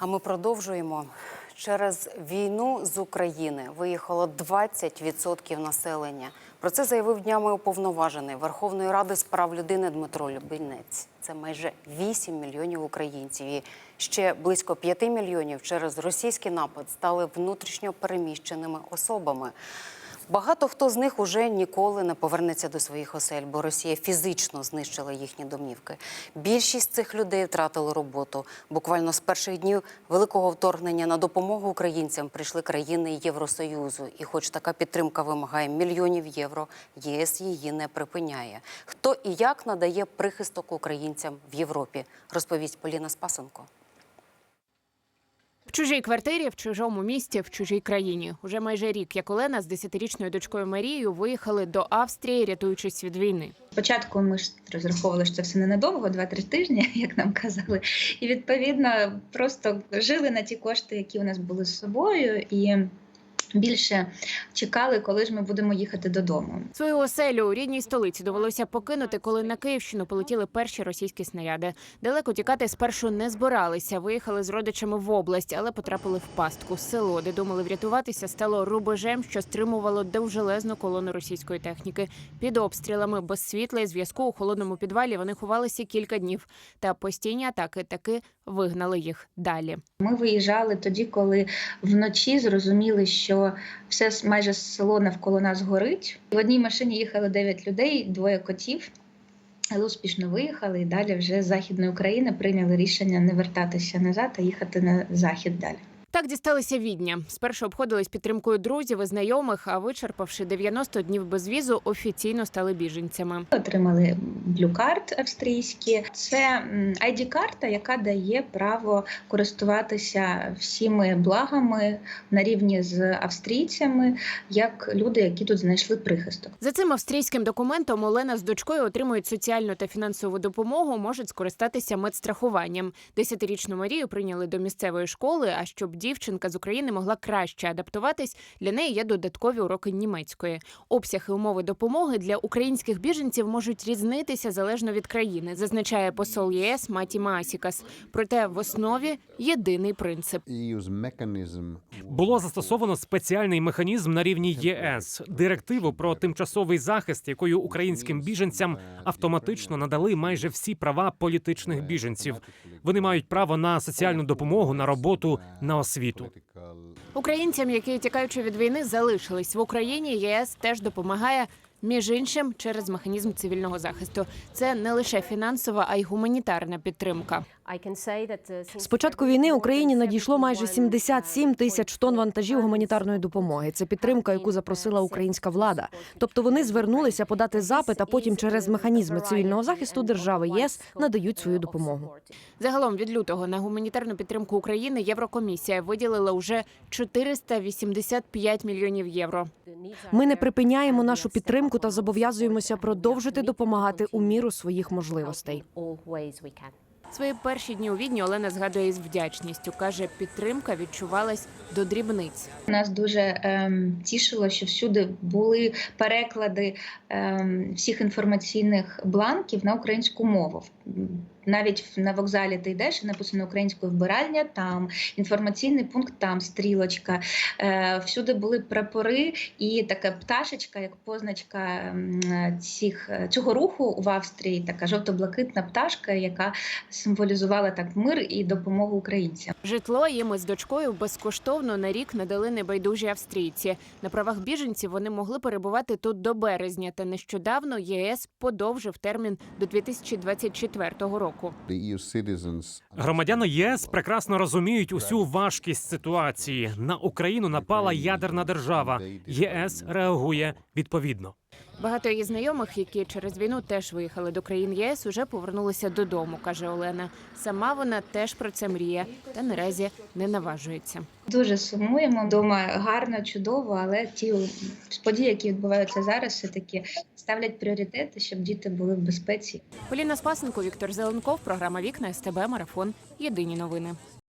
А ми продовжуємо. Через війну з України виїхало 20% населення. Про це заявив днями уповноважений Верховної Ради з прав людини Дмитро Любінець. Це майже 8 мільйонів українців. І ще близько 5 мільйонів через російський напад стали внутрішньо переміщеними особами. Багато хто з них уже ніколи не повернеться до своїх осель, бо Росія фізично знищила їхні домівки. Більшість цих людей втратили роботу. Буквально з перших днів великого вторгнення на допомогу українцям прийшли країни Євросоюзу. І, хоч така підтримка вимагає мільйонів євро, ЄС її не припиняє. Хто і як надає прихисток українцям в Європі, розповість Поліна Спасенко. Чужій квартирі, в чужому місті, в чужій країні. Уже майже рік, як Олена з десятирічною дочкою Марією виїхали до Австрії, рятуючись від війни. Спочатку ми ж розраховували, що це все ненадовго, 2-3 тижні, як нам казали. І відповідно просто жили на ті кошти, які у нас були з собою, і більше чекали, коли ж ми будемо їхати додому. Свою оселю у рідній столиці довелося покинути, коли на Київщину полетіли перші російські снаряди. Далеко тікати спершу не збиралися. Виїхали з родичами в область, але потрапили в пастку. Село, де думали врятуватися, стало рубежем, що стримувало довжелезну колону російської техніки. Під обстрілами без світла і зв'язку у холодному підвалі вони ховалися кілька днів. Та постійні атаки таки вигнали їх далі. Ми виїжджали тоді, коли вночі зрозуміли, що все с- майже село навколо нас горить. В одній машині їхали 9 людей, двоє котів. Але успішно виїхали і далі вже з Західної України прийняли рішення не вертатися назад, а їхати на захід далі. Так дісталися відня. Спершу обходились підтримкою друзів і знайомих, а вичерпавши 90 днів без візу, офіційно стали біженцями. Отримали блюкарт австрійські. Це м, ID-карта, яка дає право користуватися всіми благами на рівні з австрійцями, як люди, які тут знайшли прихисток. За цим австрійським документом Олена з дочкою отримують соціальну та фінансову допомогу, можуть скористатися медстрахуванням. Десятирічну Марію прийняли до місцевої школи. А щоб дівчинка з України могла краще адаптуватись, для неї є додаткові уроки німецької. Обсяг і умови допомоги для українських біженців можуть різнитися залежно від країни, зазначає посол ЄС Маті Масікас. Проте в основі єдиний принцип. Mechanism Було застосовано спеціальний механізм на рівні ЄС директиву про тимчасовий захист, якою українським біженцям автоматично надали майже всі права політичних біженців. Вони мають право на соціальну допомогу, на роботу, на освіту. Political Українцям, які тікаючи від війни, залишились в Україні. ЄС теж допомагає. Між іншим, через механізм цивільного захисту це не лише фінансова, а й гуманітарна підтримка. З початку війни Україні надійшло майже 77 тисяч тонн вантажів гуманітарної допомоги. Це підтримка, яку запросила українська влада. Тобто вони звернулися подати запит, а потім через механізми цивільного захисту держави ЄС надають свою допомогу. Загалом від лютого на гуманітарну підтримку України Єврокомісія виділила уже 485 мільйонів євро. Ми не припиняємо нашу підтримку та зобов'язуємося продовжити допомагати у міру своїх можливостей. Свої перші дні у Відні Олена згадує із вдячністю. каже, підтримка відчувалась до дрібниць. Нас дуже ем, тішило, що всюди були переклади ем, всіх інформаційних бланків на українську мову. Навіть на вокзалі ти йдеш написано українською вбиральня, там інформаційний пункт, там стрілочка. Е, всюди були прапори і така пташечка, як позначка цих, цього руху в Австрії, така жовто-блакитна пташка, яка символізувала так мир і допомогу українцям. Житло їм із дочкою безкоштовно на рік надали небайдужі австрійці. На правах біженців вони могли перебувати тут до березня. Та нещодавно ЄС подовжив термін до 2024 року. the Громадяни ЄС прекрасно розуміють усю важкість ситуації. На Україну напала ядерна держава. ЄС реагує відповідно. Багато її знайомих, які через війну теж виїхали до країн ЄС, уже повернулися додому, каже Олена. Сама вона теж про це мріє, та наразі не наважується. Дуже сумуємо Дома гарно, чудово, але ті події, які відбуваються зараз, все таки ставлять пріоритети, щоб діти були в безпеці. Поліна Спасенко, Віктор Зеленков, програма Вікна СТБ Марафон. Єдині новини.